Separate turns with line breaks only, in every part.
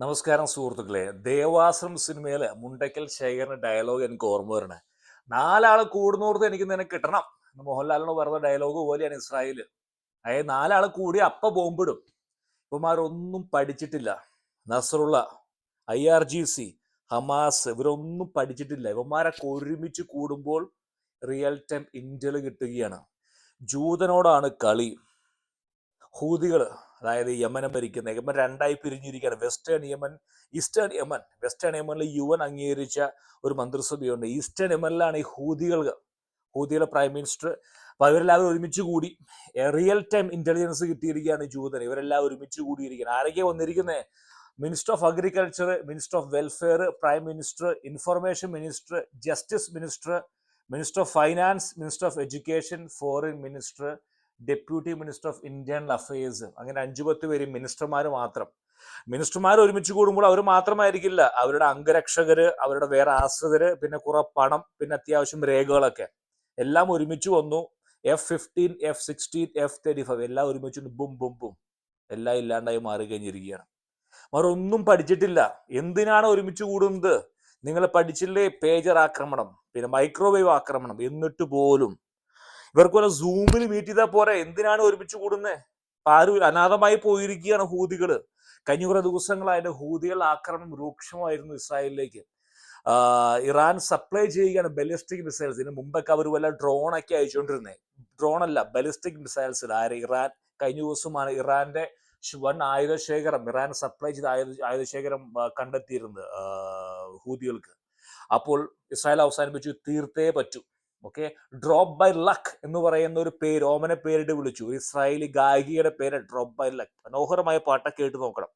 നമസ്കാരം സുഹൃത്തുക്കളെ. ദേവാശ്രം സിനിമയിലെ മുണ്ടക്കൽ ശേഖരന്റെ ഡയലോഗ് എനിക്ക് ഓർമ്മ വരണേ. നാലാൾ കൂടുന്നോർത്ത് എനിക്ക് നിന്നെ കിട്ടണം. മോഹൻലാലിനോട് പറഞ്ഞ ഡയലോഗ് പോലെയാണ് ഇസ്രായേൽ അതായത് നാലാൾ കൂടി അപ്പ ബോംബിടും. ഇവന്മാരൊന്നും പഠിച്ചിട്ടില്ല. Nasrallah I R G C Hamas ഇവരൊന്നും പഠിച്ചിട്ടില്ല. ഇവന്മാരൊക്കെ ഒരുമിച്ച് കൂടുമ്പോൾ റിയൽ ടൈം ഇന്ത്യയിൽ കിട്ടുകയാണ്. ജൂതനോടാണ് കളി. ഹൂതികൾ അതായത് യമനം ഭരിക്കുന്ന യമൻ രണ്ടായി പിരിഞ്ഞിരിക്കുകയാണ്. Western Yemen eastern Yemen. Western യമനിൽ യു എൻ അംഗീകരിച്ച ഒരു മന്ത്രിസഭയുണ്ട്. ഈസ്റ്റേൺ യമനിലാണ് ഈ ഹൂതികൾ ഹൂതിയുടെ പ്രൈം മിനിസ്റ്റർ അപ്പൊ അവരെല്ലാവരും ഒരുമിച്ച് കൂടി റിയൽ ടൈം ഇന്റലിജൻസ് കിട്ടിയിരിക്കുകയാണ് ജൂതന്. ഇവരെല്ലാം ഒരുമിച്ച് കൂടിയിരിക്കുകയാണ്. ആരൊക്കെ വന്നിരിക്കുന്നത് minister of agriculture minister of welfare prime minister information minister justice minister minister of finance minister of education foreign minister deputy minister of Indian affairs അങ്ങനെ അഞ്ചു പത്ത് പേര് മിനിസ്റ്റർമാർ മാത്രം. മിനിസ്റ്റർമാർ ഒരുമിച്ച് കൂടുമ്പോൾ അവർ മാത്രമായിരിക്കില്ല. അവരുടെ അംഗരക്ഷകര് അവരുടെ വേറെ ആശ്രിതര് പിന്നെ കുറെ പണം പിന്നെ അത്യാവശ്യം രേഖകളൊക്കെ. എല്ലാം ഒരുമിച്ച് വന്നു. F fifteen F sixteen F thirty five എല്ലാം ഒരുമിച്ച് ബും ബും ബും. എല്ലാം ഇല്ലാണ്ടായി മാറി കഴിഞ്ഞിരിക്കുകയാണ്. മറൊന്നും പഠിച്ചിട്ടില്ല. എന്തിനാണ് ഒരുമിച്ച് കൂടുന്നത്? നിങ്ങൾ പഠിച്ചില്ലേ? പേജർ ആക്രമണം പിന്നെ മൈക്രോവേവ് ആക്രമണം എന്നിട്ട് പോലും ഇവർക്ക് പോലെ സൂമിൽ മീറ്റ് ചെയ്താൽ പോരെ. എന്തിനാണ് ഒരുമിച്ച് കൂടുന്നത് ആരും അനാഥമായി പോയിരിക്കുകയാണ് ഹൂതികൾ കഴിഞ്ഞ കുറെ ദിവസങ്ങളായിട്ട് ഹൂതികൾ ആക്രമണം രൂക്ഷമായിരുന്നു ഇസ്രായേലിലേക്ക്. ഇറാൻ സപ്ലൈ ചെയ്യുകയാണ് ബലിസ്റ്റിക് മിസൈൽസ് ഇതിന് മുമ്പൊക്കെ അവർ വല്ല ഡ്രോണൊക്കെ അയച്ചുകൊണ്ടിരുന്നത് ഡ്രോൺ അല്ല ബലിസ്റ്റിക് മിസൈൽസ് ആര്? ഇറാൻ കഴിഞ്ഞ ദിവസമാണ് ഇറാന്റെ വൺ ആയുധശേഖരം ഇറാൻ സപ്ലൈ ചെയ്ത ആയുധ ആയുധശേഖരം കണ്ടെത്തിയിരുന്നത് ഹൂതികൾക്ക്. അപ്പോൾ ഇസ്രായേൽ അവസാനിപ്പിച്ചു. തീർത്തേ പറ്റൂ. ഓക്കെ ഡ്രോപ്പ് ബൈ ലക്ക് എന്ന് പറയുന്ന ഒരു പേര് ഓമന പേരിട്ട് വിളിച്ചു. ഇസ്രായേലി ഗായികയുടെ പേര് ഡ്രോപ്പ് ബൈ ലക്ക് മനോഹരമായ പാട്ട കേട്ട് നോക്കണം.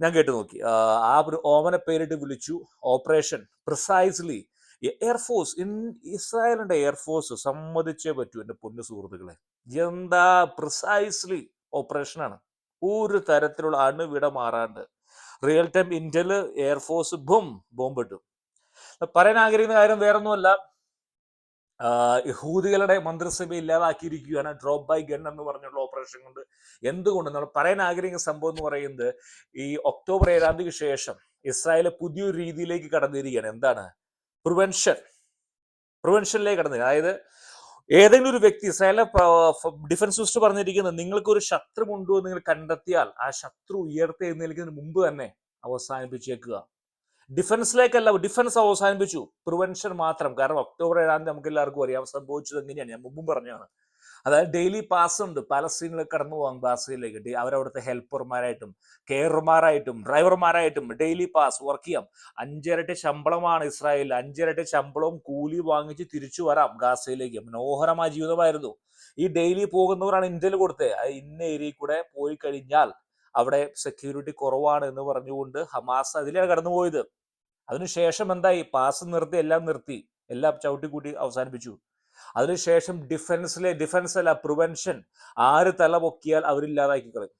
ഞാൻ കേട്ട് നോക്കി. ആ, ഒരു ഓമന പേരിട്ട് വിളിച്ചു. Operation precisely air force in ഇസ്രായേലിന്റെ എയർഫോഴ്സ് സമ്മതിച്ചേ പറ്റൂ എന്റെ പൊന്നു സുഹൃത്തുക്കളെ. എന്താ പ്രിസൈസ്ലി ഓപ്പറേഷനാണ് ഒരു തരത്തിലുള്ള അണുവിട മാറാണ്ട്. റിയൽ ടൈം ഇന്ത്യയിൽ എയർഫോഴ്സ് ബും ബോംബിട്ടു പറയാൻ ആഗ്രഹിക്കുന്ന കാര്യം വേറൊന്നുമല്ല. യഹൂദികളുടെ മന്ത്രിസഭ ഇല്ലാതാക്കിയിരിക്കുകയാണ്. ഡ്രോപ്പ് ബൈ ഗൺ എന്ന് പറഞ്ഞുള്ള ഓപ്പറേഷൻ കൊണ്ട്. എന്തുകൊണ്ട്? നമ്മൾ പറയാൻ ആഗ്രഹിക്കുന്ന സംഭവം എന്ന് പറയുന്നത് ഈ ഒക്ടോബർ ഏഴാം തീയതിക്ക് ശേഷം ഇസ്രായേൽ പുതിയൊരു രീതിയിലേക്ക് കടന്നിരിക്കുകയാണ്. എന്താണ്? പ്രിവെൻഷൻ പ്രിവെൻഷനിലേക്ക് കടന്നു അതായത് ഏതെങ്കിലും ഒരു വ്യക്തി ഇസ്രായേലിലെ ഡിഫൻസ് മിനിസ്റ്റർ പറഞ്ഞിരിക്കുന്നത് നിങ്ങൾക്ക് ഒരു ശത്രുമുണ്ടോ എന്ന് നിങ്ങൾ കണ്ടെത്തിയാൽ ആ ശത്രു ഉയർത്തെഴുന്നേൽക്കുന്നതിന് മുമ്പ് തന്നെ അവസാനിപ്പിച്ചേക്കുക. ഡിഫൻസിലേക്കല്ല ഡിഫൻസ് അവസാനിപ്പിച്ചു. പ്രിവെൻഷൻ മാത്രം. കാരണം ഒക്ടോബർ ഏഴാം തീയതി നമുക്ക് എല്ലാവർക്കും അറിയാം. സംഭവിച്ചത് എങ്ങനെയാണ്? ഞാൻ മുമ്പും പറഞ്ഞതാണ്. അതായത് ഡെയിലി പാസ് ഉണ്ട്. പാലസ്തീനിൽ കടന്നു പോകാം ഗാസയിലേക്ക് അവരവിടുത്തെ ഹെൽപ്പർമാരായിട്ടും കെയർമാരായിട്ടും ഡ്രൈവർമാരായിട്ടും ഡെയിലി പാസ് വർക്ക് ചെയ്യാം. അഞ്ചിരട്ടി ശമ്പളമാണ് ഇസ്രായേൽ അഞ്ചിരട്ടി ശമ്പളവും കൂലി വാങ്ങിച്ച് തിരിച്ചു വരാം ഗാസയിലേക്ക്. മനോഹരമായ ജീവിതമായിരുന്നു. ഈ ഡെയിലി പോകുന്നവരാണ് ഇന്ത്യയിൽ കൊടുത്തത്. ഇന്ന ഏരിയയിൽ കൂടെ പോയി കഴിഞ്ഞാൽ അവിടെ സെക്യൂരിറ്റി കുറവാണ് എന്ന് പറഞ്ഞുകൊണ്ട് ഹമാസ് അതിലാണ് കടന്നുപോയത്. അതിനുശേഷം എന്തായി? പാസ് നിർത്തി എല്ലാം നിർത്തി. എല്ലാം ചവിട്ടിക്കൂട്ടി അവസാനിപ്പിച്ചു. അതിനുശേഷം ഡിഫൻസിലെ ഡിഫൻസ് അല്ല പ്രിവെൻഷൻ ആര് തല പൊക്കിയാൽ അവരില്ലാതാക്കി കളയും.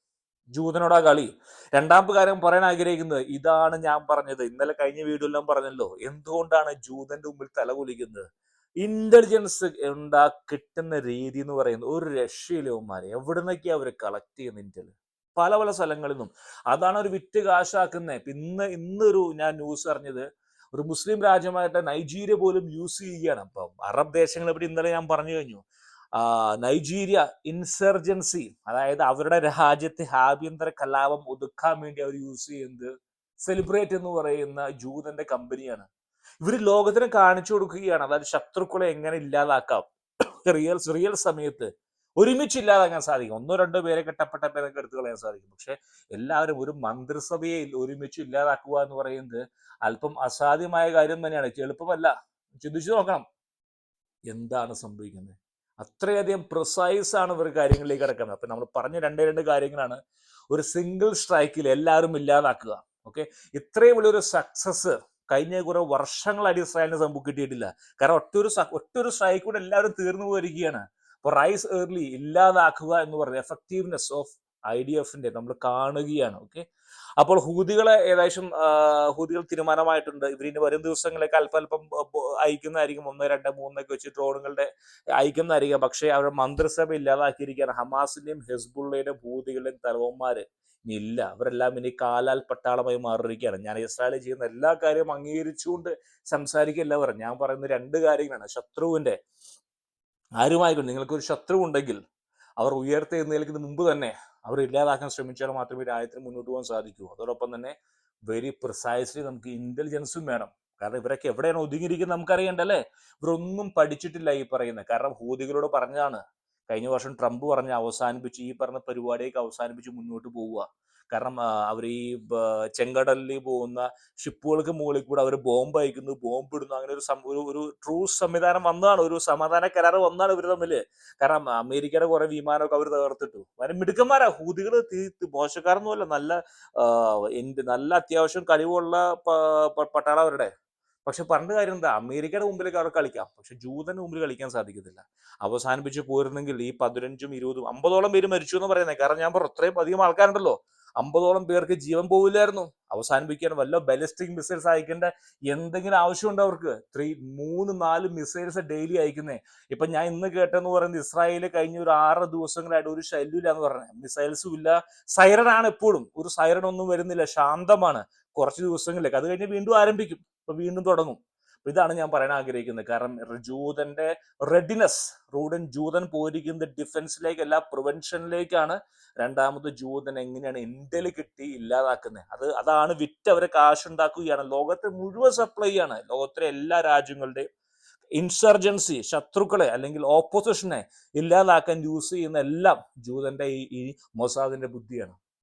ജൂതനോടാ കളി. രണ്ടാമത്തെ കാര്യം പറയാൻ ആഗ്രഹിക്കുന്നത് ഇതാണ് ഞാൻ പറഞ്ഞത്. ഇന്നലെ കഴിഞ്ഞ വീഡിയോ എല്ലാം പറഞ്ഞല്ലോ. എന്തുകൊണ്ടാണ് ജൂതന്റെ മുമ്പിൽ തല കുലിക്കുന്നത് ഇന്റലിജൻസ് ഉണ്ടാ കിട്ടുന്ന രീതി എന്ന് പറയുന്നത് ഒരു രക്ഷയിലവന്മാരെ എവിടെ നിന്നൊക്കെയാ അവർ കളക്ട് ചെയ്യുന്ന ഇന്റൽ പല പല സ്ഥലങ്ങളിൽ നിന്നും അതാണ് ഒരു വിറ്റ് കാശാക്കുന്നത് ഇന്ന് ഇന്നൊരു ഞാൻ ന്യൂസ് അറിഞ്ഞത് ഒരു മുസ്ലിം രാജ്യമായിട്ട് നൈജീരിയ പോലും യൂസ് ചെയ്യുകയാണ്. അപ്പം അറബ് ദേശങ്ങളെ പറ്റി ഇന്നലെ ഞാൻ പറഞ്ഞു കഴിഞ്ഞു. നൈജീരിയ ഇൻസർജൻസി അതായത് അവരുടെ രാജ്യത്തെ ആഭ്യന്തര കലാപം ഒതുക്കാൻ വേണ്ടി അവർ യൂസ് ചെയ്യുന്നത് സെലിബ്രേറ്റ് എന്ന് പറയുന്ന ജൂതന്റെ കമ്പനിയാണ് ഇവർ ലോകത്തിന് കാണിച്ചു കൊടുക്കുകയാണ്. അതായത് ശത്രുക്കളെ എങ്ങനെ ഇല്ലാതാക്കാം? റിയൽ റിയൽ സമയത്ത് ഒരുമിച്ച് ഇല്ലാതാക്കാൻ സാധിക്കും. ഒന്നോ രണ്ടോ പേരെ കെട്ടപ്പെട്ട പേരൊക്കെ എടുത്തു കളയാൻ സാധിക്കും. പക്ഷെ എല്ലാവരും ഒരു മന്ത്രിസഭയെ ഒരുമിച്ച് ഇല്ലാതാക്കുക എന്ന് പറയുന്നത് അല്പം അസാധ്യമായ കാര്യം തന്നെയാണ്. എളുപ്പമല്ല. ചിന്തിച്ചു നോക്കണം. എന്താണ് സംഭവിക്കുന്നത്? അത്രയധികം പ്രൊസൈസ് ആണ് ഇവർ കാര്യങ്ങളിലേക്ക് കിടക്കുന്നത്. അപ്പൊ നമ്മൾ പറഞ്ഞ രണ്ടേ രണ്ട് കാര്യങ്ങളാണ് ഒരു സിംഗിൾ സ്ട്രൈക്കിൽ എല്ലാവരും ഇല്ലാതാക്കുക. ഓക്കെ ഇത്രയും വലിയൊരു സക്സസ് കഴിഞ്ഞ കുറെ വർഷങ്ങളായിട്ട് ഇസ്രായേലിന് സംഭവം കിട്ടിയിട്ടില്ല. കാരണം ഒറ്റൊരു ഒറ്റൊരു സ്ട്രൈക്ക് കൊണ്ട് എല്ലാവരും തീർന്നു പോയിരിക്കുകയാണ്. അപ്പൊ റൈസ് ഏർലി ഇല്ലാതാക്കുക എന്ന് പറയുന്നത് എഫക്റ്റീവ്നെസ് ഓഫ് ഐ ഡി എഫിന്റെ നമ്മൾ കാണുകയാണ് ഓക്കെ അപ്പോൾ ഹൂതികളെ ഏകദേശം ഹൂതികൾ തീരുമാനമായിട്ടുണ്ട്. ഇവരിന് വരും ദിവസങ്ങളിലേക്ക് അല്പല്പം അയക്കുന്നതായിരിക്കും. ഒന്ന് രണ്ട് മൂന്നൊക്കെ വെച്ച് ഡ്രോണുകളുടെ അയക്കുന്നതായിരിക്കും. പക്ഷേ അവരുടെ മന്ത്രിസഭ ഇല്ലാതാക്കിയിരിക്കുകയാണ്. ഹമാസിന്റെയും ഹെസ്ബുള്ളയുടെയും ഹൂതികളുടെയും തലവന്മാര് ഇല്ല. അവരെല്ലാം ഇനി കാലാൽ പട്ടാളമായി മാറിയിരിക്കുകയാണ്. ഞാൻ ഇസ്രായേൽ ചെയ്യുന്ന എല്ലാ കാര്യവും അംഗീകരിച്ചുകൊണ്ട് സംസാരിക്കില്ല പറഞ്ഞു ഞാൻ പറയുന്ന രണ്ട് കാര്യങ്ങളാണ്. ശത്രുവിന്റെ ആരുമായിക്കൊണ്ട് നിങ്ങൾക്കൊരു ശത്രു ഉണ്ടെങ്കിൽ അവർ ഉയർത്തെഴുന്നേൽക്കുന്ന മുമ്പ് തന്നെ അവർ ഇല്ലാതാക്കാൻ ശ്രമിച്ചാൽ മാത്രമേ രാജ്യത്തിന് മുന്നോട്ട് പോകാൻ സാധിക്കൂ. അതോടൊപ്പം തന്നെ വെരി പ്രിസൈസ്ലി നമുക്ക് ഇന്റലിജൻസും വേണം. കാരണം ഇവരൊക്കെ എവിടെയാണ് ഒതുങ്ങിയിരിക്കുന്നത് നമുക്കറിയണ്ടല്ലേ ഇവരൊന്നും പഠിച്ചിട്ടില്ല ഈ പറയുന്നത്. കാരണം ഹൂതികളോട് പറഞ്ഞതാണ് കഴിഞ്ഞ വർഷം ട്രംപ് പറഞ്ഞ് അവസാനിപ്പിച്ച് ഈ പറഞ്ഞ പരിപാടിയൊക്കെ അവസാനിപ്പിച്ച് മുന്നോട്ട് പോവുക. കാരണം അവർ ഈ ചെങ്കടലിൽ പോകുന്ന ഷിപ്പുകൾക്ക് മുകളിൽ കൂടെ അവർ ബോംബ് അയക്കുന്നു ബോംബ് ഇടുന്നു. അങ്ങനെ ഒരു ഒരു ട്രൂസ് സംവിധാനം വന്നതാണ്. ഒരു സമാധാന കരാർ വന്നാണ് ഇവർ തമ്മിൽ. കാരണം അമേരിക്കയുടെ കുറെ വിമാനമൊക്കെ അവർ തകർത്തിട്ടു. വരും മിടുക്കന്മാരാ. ഹൂതികൾ മോശക്കാരൊന്നുമല്ല. നല്ല നല്ല അത്യാവശ്യം കഴിവുള്ള പട്ടാളം അവരുടെ പക്ഷെ പറഞ്ഞ കാര്യം എന്താ അമേരിക്കയുടെ മുമ്പിലേക്ക് അവർക്ക് കളിക്കാം. പക്ഷെ ജൂതന്റെ മുമ്പിൽ കളിക്കാൻ സാധിക്കത്തില്ല. അവസാനിപ്പിച്ച് പോയിരുന്നെങ്കിൽ ഈ പതിനഞ്ചും ഇരുപതും അമ്പതോളം പേര് മരിച്ചു എന്ന് പറയുന്നത് കാരണം ഞാൻ പറഞ്ഞു അത്രയും അധികം ആൾക്കാരുണ്ടല്ലോ. അമ്പതോളം പേർക്ക് ജീവൻ പോവില്ലായിരുന്നു. അവസാനിപ്പിക്കാൻ വല്ല ബാലിസ്റ്റിക് മിസൈൽസ് അയക്കേണ്ട എന്തെങ്കിലും ആവശ്യമുണ്ടോ അവർക്ക്? ത്രീ മൂന്ന് നാല് മിസൈൽസ് ഡെയിലി അയക്കുന്നേ. ഇപ്പൊ ഞാൻ ഇന്ന് കേട്ടെന്ന് പറയുന്നത് ഇസ്രായേൽ കഴിഞ്ഞ ഒരു ആറ് ദിവസങ്ങളായിട്ട് ഒരു ശല്യമില്ല എന്ന് പറഞ്ഞത് മിസൈൽസും ഇല്ല. സൈറൺ ആണ് എപ്പോഴും. ഒരു സൈറൺ ഒന്നും വരുന്നില്ല. ശാന്തമാണ്. കുറച്ച് ദിവസങ്ങളിലേക്ക്. അത് കഴിഞ്ഞ് വീണ്ടും ആരംഭിക്കും. ഇപ്പൊ വീണ്ടും തുടങ്ങും. അപ്പൊ ഇതാണ് ഞാൻ പറയാൻ ആഗ്രഹിക്കുന്നത്. കാരണം ജൂതന്റെ റെഡിനെസ് റൂഡൻ ജൂതൻ പോയിരിക്കുന്നത് അല്ല പ്രിവെൻഷനിലേക്കാണ് രണ്ടാമത് ജൂതൻ എങ്ങനെയാണ് ഇന്ത്യയിൽ കിട്ടി ഇല്ലാതാക്കുന്നത്. അത് അതാണ് വിറ്റ് അവരെ കാശുണ്ടാക്കുകയാണ് ലോകത്തെ മുഴുവൻ സപ്ലൈ ആണ്. ലോകത്തിലെ എല്ലാ രാജ്യങ്ങളുടെയും ഇൻസർജൻസി ശത്രുക്കളെ അല്ലെങ്കിൽ ഓപ്പോസിഷനെ ഇല്ലാതാക്കാൻ യൂസ് ചെയ്യുന്ന എല്ലാം ജൂതന്റെ ഈ മൊസാദിന്റെ ബുദ്ധിയാണ്.